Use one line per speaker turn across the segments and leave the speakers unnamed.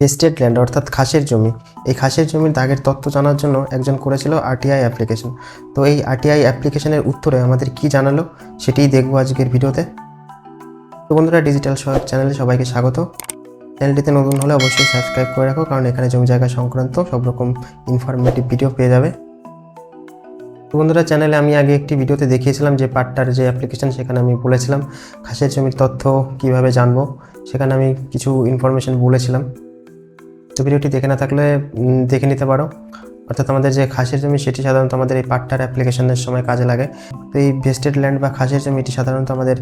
Estate land, অর্থাৎ খাসের জমি। এই খাসের জমির দাগের তথ্য জানার জন্য একজন করেছিল আরটিআই অ্যাপ্লিকেশন। তো এই আরটিআই অ্যাপ্লিকেশনের উত্তরে আমাদের কি জানালো সেটাই দেখব আজকের ভিডিওতে। তো বন্ধুরা, ডিজিটাল সহায়ক চ্যানেলে সবাইকে স্বাগত। চ্যানেলটিতে নতুন হলে অবশ্যই সাবস্ক্রাইব করে রাখো, কারণ এখানে জমি জায়গা সংক্রান্ত সব রকম ইনফরমেটিভ ভিডিও পেয়ে যাবে। তো বন্ধুরা, চ্যানেলে আমি আগে একটি ভিডিওতে দেখিয়েছিলাম যে পাট্টার যে অ্যাপ্লিকেশন সেখানে আমি বলেছিলাম খাসের জমির তথ্য কীভাবে জানব। সেখানে আমি কিছু ইনফরমেশন বলেছিলাম। তো ভিডিওটি দেখে না থাকলে দেখে নিতে পারো। অর্থাৎ আমাদের যে খাসের জমি, সেটি সাধারণত আমাদের এই পাট্টার অ্যাপ্লিকেশনের সময় কাজে লাগে। তো এই ভেস্টেড ল্যান্ড বা খাসের জমিটি সাধারণত আমাদের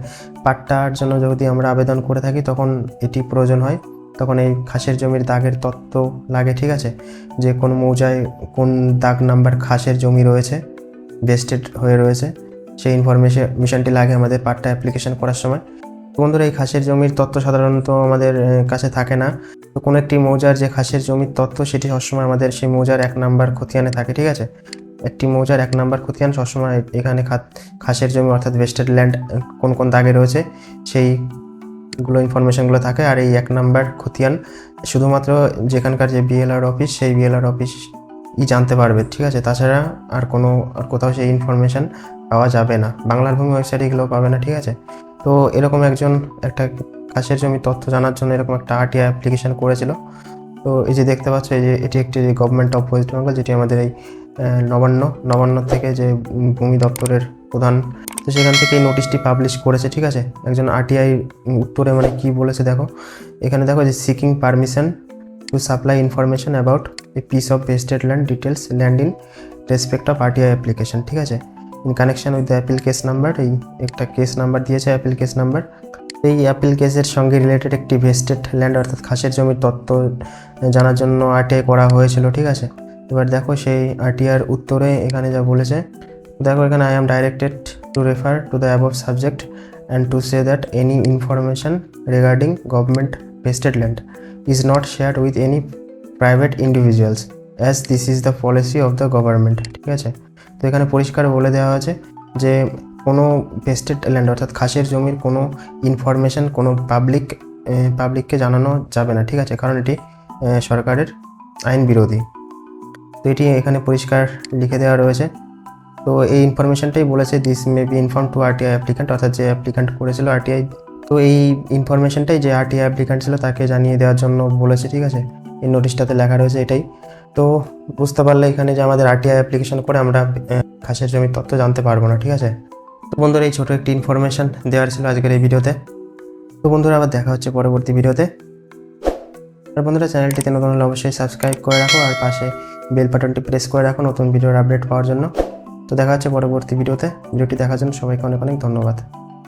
পাট্টার জন্য যদি আমরা আবেদন করে থাকি, তখন এটি প্রয়োজন হয়। তখন এই খাসের জমির দাগের তত্ত্ব লাগে, ঠিক আছে? যে কোন মৌজায় কোন দাগ নাম্বার খাসের জমি রয়েছে ভেস্টেড হয়ে রয়েছে, সেই ইনফরমেশন মিশনটি লাগে আমাদের পাট্টা অ্যাপ্লিকেশন করার সময়। বন্ধুরা, এই খাসের জমির তত্ত্ব সাধারণত আমাদের কাছে থাকে না। তো কোনো একটি মৌজার যে খাসের জমির তথ্য সেটি সবসময় আমাদের সেই মৌজার এক নাম্বার খতিয়ানে থাকে, ঠিক আছে? একটি মৌজার এক নাম্বার খতিয়ান সবসময় এখানে খাত- খাসের জমি অর্থাৎ ওয়েস্টেড ল্যান্ড কোন কোন দাগে রয়েছে, সেইগুলো ইনফরমেশনগুলো থাকে। আর এই এক নাম্বার খতিয়ান শুধুমাত্র যেখানকার যে বিএলআর অফিস, সেই বিএলআর অফিস ই জানতে পারবে, ঠিক আছে? তাছাড়া আর কোনো, আর কোথাও সেই ইনফরমেশন পাওয়া যাবে না। বাংলার ভূমি ওয়েবসাইটে এগুলো পাবে না, ঠিক আছে? তো এরকম একজন একটা কাশের জমি তথ্য জানার জন্য এরকম একটা আরটিআই অ্যাপ্লিকেশন করেছিল। তো এই যে দেখতে পাচ্ছ, এই যে এটি একটি গভর্নমেন্ট অফ ওয়েস্ট বেঙ্গল যেটি আমাদের এই নবান্ন নবান্ন থেকে যে ভূমি দপ্তরের প্রধান, তো সেখান থেকে এই নোটিশটি পাবলিশ করেছে, ঠিক আছে? একজন আরটিআই উত্তরে মানে কি বলেছে দেখো? এখানে দেখো যে seeking permission to supply information about a piece of vested land details land in respect of RTI application ঠিক আছে? In connection with appeal case number এই একটা কেস নাম্বার দিয়েছে অ্যাপিল কেস নাম্বার এই অ্যাপিল কেসের সঙ্গে রিলেটেড একটি vested land অর্থাৎ খাসের জমির তত্ত্ব জানার জন্য আরটিআই করা হয়েছিল, ঠিক আছে? এবার দেখো সেই আরটিআর উত্তরে এখানে যা বলেছে, দেখো এখানে I am directed to refer to the above subject and to say that any information regarding government vested land is not shared with any private individuals as this is the policy of the government ঠিক আছে? তো এখানে পরিষ্কার বলে দেওয়া আছে যে কোনো ভেস্টেড ল্যান্ড অর্থাৎ খাসের জমির কোনো ইনফরমেশন কোনো পাবলিক পাবলিককে জানানো যাবে না, ঠিক আছে? কারণ এটি সরকারের আইন বিরোধী। তো এটি এখানে পরিষ্কার লিখে দেওয়া রয়েছে। তো এই ইনফরমেশনটাই বলেছে this may be inform to RTI applicant অর্থাৎ যে অ্যাপ্লিক্যান্ট করেছিল আরটিআই তো এই ইনফরমেশনটাই যে আরটিআই অ্যাপ্লিক্যান্ট ছিল, তাকে জানিয়ে দেওয়ার জন্য বলেছে, ঠিক আছে? এই নোটিশটাতে লেখা রয়েছে এটাই। তো বুঝতে পারলে এখানে যে আমাদের আরটিআই অ্যাপ্লিকেশন করে আমরা খাসের জমির তথ্য জানতে পারব না, ঠিক আছে? তো বন্ধুরা, এই ছোটো একটি ইনফরমেশন দেওয়ার ছিল আজকের এই ভিডিওতে। তো বন্ধুরা, আবার দেখা হচ্ছে পরবর্তী ভিডিওতে। আর বন্ধুরা, চ্যানেলটিতে নতুন হলে অবশ্যই সাবস্ক্রাইব করে রাখো আর পাশে বেল বাটনটি প্রেস করে রাখো নতুন ভিডিওর আপডেট পাওয়ার জন্য। তো দেখা হচ্ছে পরবর্তী ভিডিওতে। ভিডিওটি দেখার জন্য সবাইকে অনেক অনেক ধন্যবাদ।